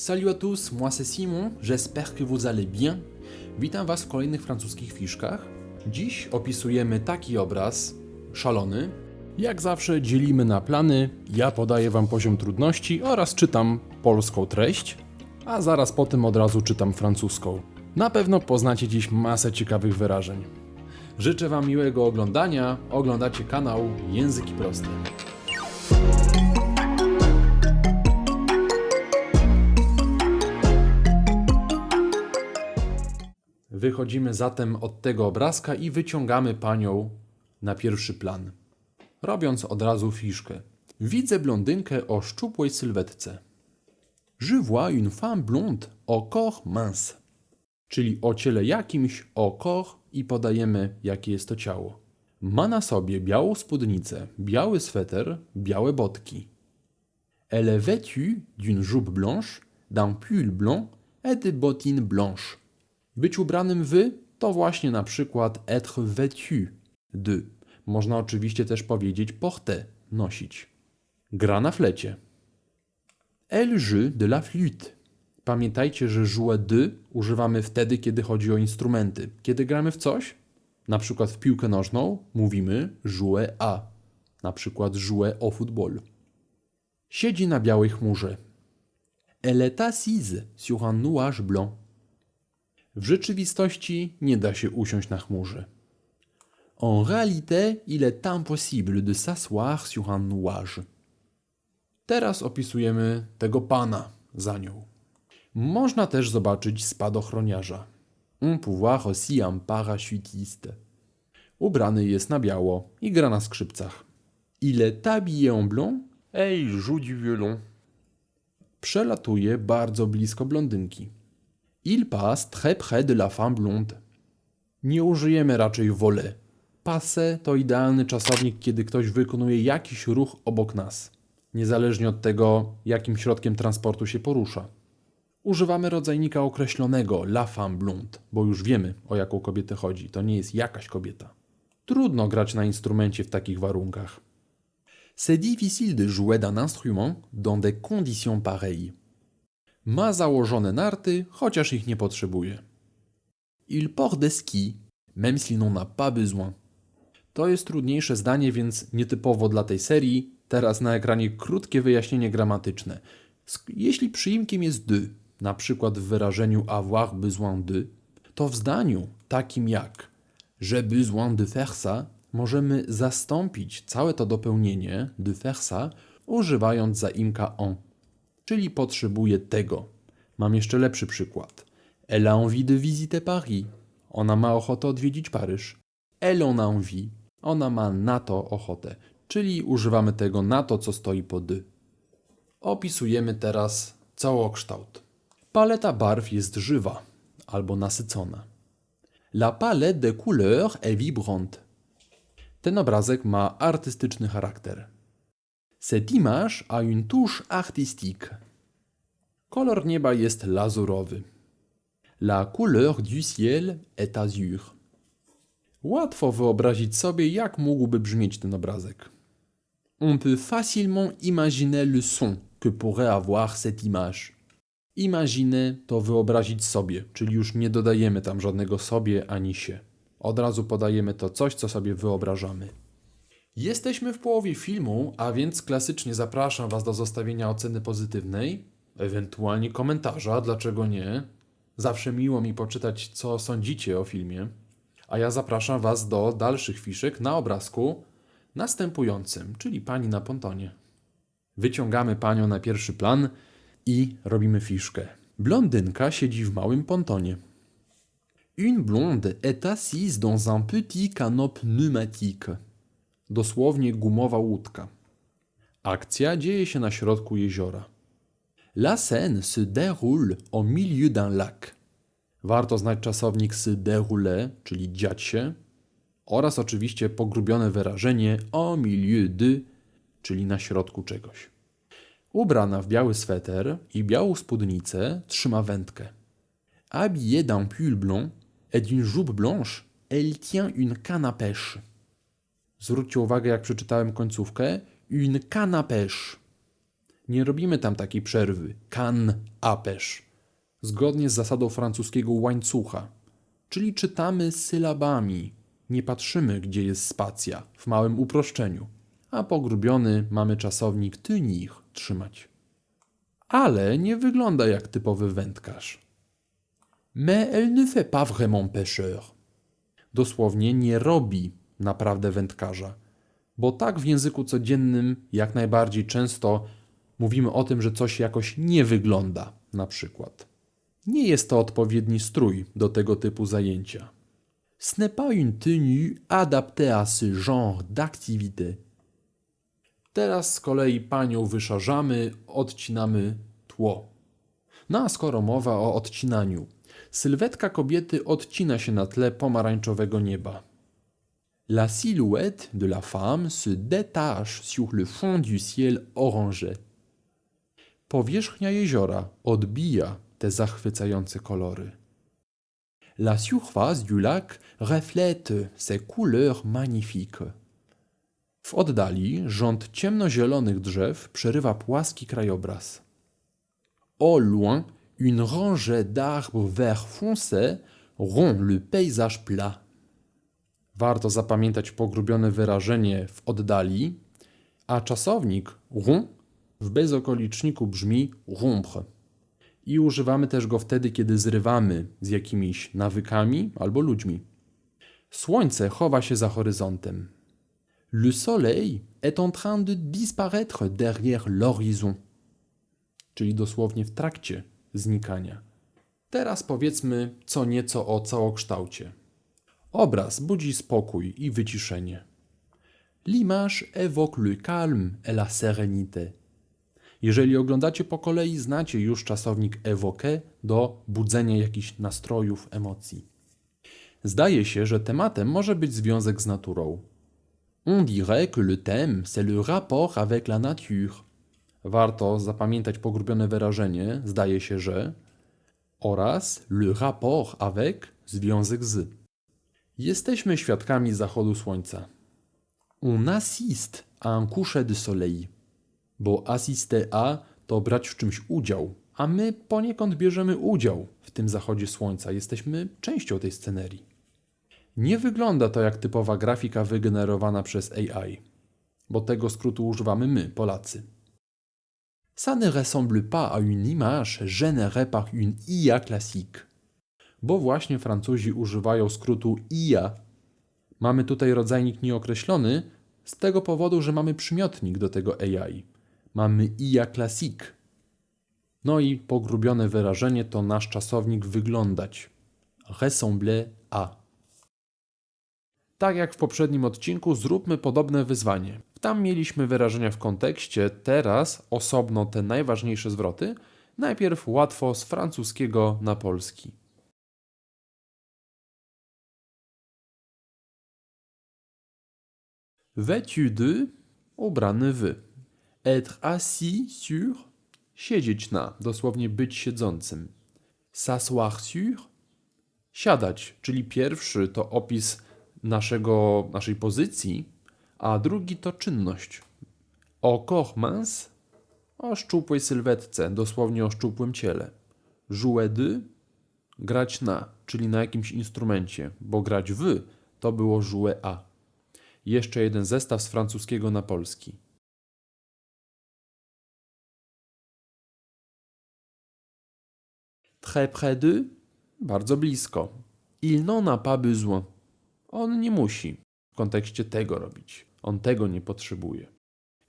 Salut à tous, moi c'est Simon, j'espère que vous allez bien. Witam Was w kolejnych francuskich fiszkach. Dziś opisujemy taki obraz, szalony. Jak zawsze dzielimy na plany, ja podaję Wam poziom trudności oraz czytam polską treść, a zaraz po tym od razu czytam francuską. Na pewno poznacie dziś masę ciekawych wyrażeń. Życzę Wam miłego oglądania, oglądacie kanał Języki Proste. Wychodzimy zatem od tego obrazka i wyciągamy panią na pierwszy plan, robiąc od razu fiszkę. Widzę blondynkę o szczupłej sylwetce. Je vois une femme blonde au corps mince, czyli o ciele jakimś, o corps i podajemy jakie jest to ciało. Ma na sobie białą spódnicę, biały sweter, białe botki. Elle est vêtue d'une jupe blanche, d'un pull blanc et de bottines blanches. Być ubranym w to właśnie na przykład être vêtu de. Można oczywiście też powiedzieć porter, nosić. Gra na flecie. Elle joue de la flûte. Pamiętajcie, że jouer de używamy wtedy, kiedy chodzi o instrumenty. Kiedy gramy w coś, na przykład w piłkę nożną, mówimy jouer a. Na przykład jouer au football. Siedzi na białej chmurze. Elle est assise sur un nuage blanc. W rzeczywistości nie da się usiąść na chmurze. En réalité, il est impossible de s'asseoir sur un nuage. Teraz opisujemy tego pana za nią. Można też zobaczyć spadochroniarza. On peut voir aussi un parachutiste. Ubrany jest na biało i gra na skrzypcach. Il est habillé en blanc et il joue du violon. Przelatuje bardzo blisko blondynki. Il passe très près de la femme blonde. Nie użyjemy raczej wolę. Passe to idealny czasownik, kiedy ktoś wykonuje jakiś ruch obok nas, niezależnie od tego, jakim środkiem transportu się porusza. Używamy rodzajnika określonego la femme blonde, bo już wiemy, o jaką kobietę chodzi. To nie jest jakaś kobieta. Trudno grać na instrumencie w takich warunkach. C'est difficile de jouer d'un instrument dans des conditions pareilles. Ma założone narty, chociaż ich nie potrzebuje. Il porte des skis, même s'il n'en a pas besoin. To jest trudniejsze zdanie, więc nietypowo dla tej serii. Teraz na ekranie krótkie wyjaśnienie gramatyczne. Jeśli przyimkiem jest de, na przykład w wyrażeniu avoir besoin de, to w zdaniu takim jak j'ai besoin de faire ça możemy zastąpić całe to dopełnienie de faire ça używając zaimka en czyli potrzebuje tego. Mam jeszcze lepszy przykład. Elle a envie de visiter Paris. Ona ma ochotę odwiedzić Paryż. Elle en a envie. Ona ma na to ochotę, czyli używamy tego na to, co stoi po de. Opisujemy teraz całokształt. Paleta barw jest żywa albo nasycona. La palette de couleurs est vibrante. Ten obrazek ma artystyczny charakter. Cette image a une touche artistique. Kolor nieba jest lazurowy. La couleur du ciel est azur. Łatwo wyobrazić sobie, jak mógłby brzmieć ten obrazek. On peut facilement imaginer le son que pourrait avoir cette image. Imaginer to wyobrazić sobie, czyli już nie dodajemy tam żadnego sobie ani się. Od razu podajemy to coś, co sobie wyobrażamy. Jesteśmy w połowie filmu, a więc klasycznie zapraszam Was do zostawienia oceny pozytywnej, ewentualnie komentarza, dlaczego nie. Zawsze miło mi poczytać, co sądzicie o filmie. A ja zapraszam Was do dalszych fiszek na obrazku następującym, czyli pani na pontonie. Wyciągamy panią na pierwszy plan i robimy fiszkę. Blondynka siedzi w małym pontonie. Une blonde est assise dans un petit canot pneumatique. Dosłownie gumowa łódka. Akcja dzieje się na środku jeziora. La scène se déroule au milieu d'un lac. Warto znać czasownik se dérouler, czyli dziać się, oraz oczywiście pogrubione wyrażenie au milieu de, czyli na środku czegoś. Ubrana w biały sweter i białą spódnicę trzyma wędkę. Habillée d'un pull blanc et d'une jupe blanche, elle tient une canne à pêche. Zwróćcie uwagę, jak przeczytałem końcówkę. Une canne à pêche. Nie robimy tam takiej przerwy. Kan, apesz. Zgodnie z zasadą francuskiego łańcucha. Czyli czytamy sylabami. Nie patrzymy, gdzie jest spacja, w małym uproszczeniu. A pogrubiony mamy czasownik tenir, trzymać. Ale nie wygląda jak typowy wędkarz. Mais elle ne fait pas vraiment pêcheur. Dosłownie nie robi naprawdę wędkarza. Bo tak w języku codziennym jak najbardziej często mówimy o tym, że coś jakoś nie wygląda, na przykład. Nie jest to odpowiedni strój do tego typu zajęcia. Ce n'est pas une tenue adaptée à ce genre d'activité. Teraz z kolei panią wyszarzamy, odcinamy tło. No a skoro mowa o odcinaniu, sylwetka kobiety odcina się na tle pomarańczowego nieba. La silhouette de la femme se détache sur le fond du ciel orangé. Powierzchnia jeziora odbija te zachwycające kolory. La surface du lac reflète ces couleurs magnifiques. W oddali rząd ciemnozielonych drzew przerywa płaski krajobraz. Au loin, une rangée d'arbres vert foncé rompt le paysage plat. Warto zapamiętać pogrubione wyrażenie w oddali, a czasownik rond w bezokoliczniku brzmi rompre. I używamy też go wtedy, kiedy zrywamy z jakimiś nawykami albo ludźmi. Słońce chowa się za horyzontem. Le soleil est en train de disparaître derrière l'horizon. Czyli dosłownie w trakcie znikania. Teraz powiedzmy co nieco o całokształcie. Obraz budzi spokój i wyciszenie. L'image évoque le calme et la sérénité. Jeżeli oglądacie po kolei, znacie już czasownik évoquer do budzenia jakichś nastrojów, emocji. Zdaje się, że tematem może być związek z naturą. On dirait que le thème, c'est le rapport avec la nature. Warto zapamiętać pogrubione wyrażenie, zdaje się, że oraz le rapport avec, związek z. Jesteśmy świadkami zachodu słońca. On assiste à un coucher de soleil. Bo assister à to brać w czymś udział, a my poniekąd bierzemy udział w tym zachodzie słońca. Jesteśmy częścią tej scenerii. Nie wygląda to jak typowa grafika wygenerowana przez AI, bo tego skrótu używamy my, Polacy. Ça ne ressemble pas à une image générée par une IA classique. Bo właśnie Francuzi używają skrótu IA. Mamy tutaj rodzajnik nieokreślony z tego powodu, że mamy przymiotnik do tego AI. Mamy IA classique. No i pogrubione wyrażenie to nasz czasownik wyglądać. Ressembler à. Tak jak w poprzednim odcinku, zróbmy podobne wyzwanie. Tam mieliśmy wyrażenia w kontekście, teraz osobno te najważniejsze zwroty. Najpierw łatwo z francuskiego na polski. Vêtu de, ubrany w. Être assis sur, siedzieć na, dosłownie być siedzącym. S'asseoir sur, siadać, czyli pierwszy to opis naszego, naszej pozycji, a drugi to czynność. Au corps o szczupłej sylwetce, dosłownie o szczupłym ciele. Jouer de, grać na, czyli na jakimś instrumencie, bo grać w to było jouer a. Jeszcze jeden zestaw z francuskiego na polski. Très près de, bardzo blisko. Il n'en a pas besoin. On nie musi w kontekście tego robić. On tego nie potrzebuje.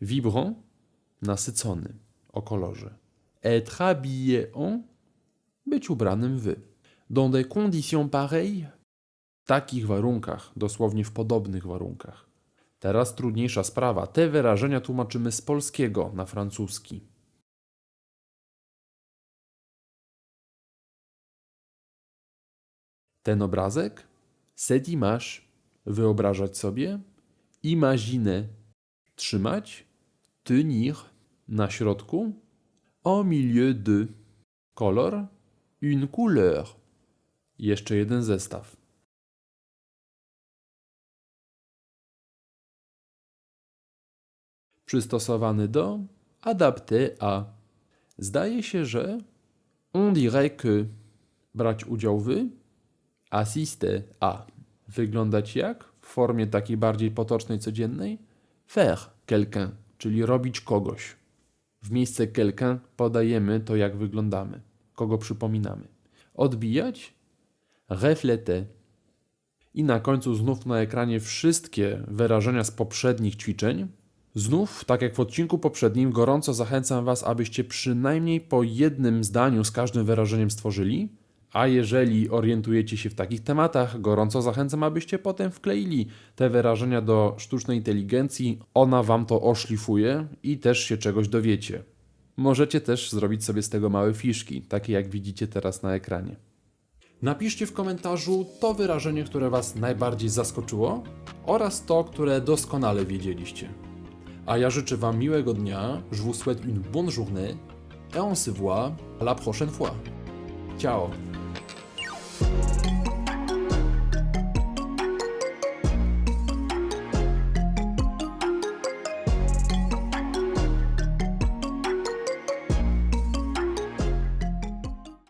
Vibrant, nasycony, o kolorze. Être habillé en, być ubranym w. Dans des conditions pareilles, w takich warunkach, dosłownie w podobnych warunkach. Teraz trudniejsza sprawa. Te wyrażenia tłumaczymy z polskiego na francuski. Ten obrazek, cette image, wyobrażać sobie, imaginer, trzymać, tenir, na środku, au milieu de, kolor, une couleur, jeszcze jeden zestaw. Przystosowany do, adapté à. Zdaje się, że on dirait que brać udział w, assister à. Wyglądać jak? W formie takiej bardziej potocznej, codziennej? Faire quelqu'un, czyli robić kogoś. W miejsce quelqu'un podajemy to, jak wyglądamy, kogo przypominamy. Odbijać? Refléter. I na końcu znów na ekranie wszystkie wyrażenia z poprzednich ćwiczeń. Znów, tak jak w odcinku poprzednim, gorąco zachęcam Was, abyście przynajmniej po jednym zdaniu z każdym wyrażeniem stworzyli. A jeżeli orientujecie się w takich tematach, gorąco zachęcam, abyście potem wkleili te wyrażenia do sztucznej inteligencji. Ona Wam to oszlifuje i też się czegoś dowiecie. Możecie też zrobić sobie z tego małe fiszki, takie jak widzicie teraz na ekranie. Napiszcie w komentarzu to wyrażenie, które Was najbardziej zaskoczyło oraz to, które doskonale wiedzieliście. A ja życzę Wam miłego dnia, je vous souhaite une bonne journée et on se voit la prochaine fois. Ciao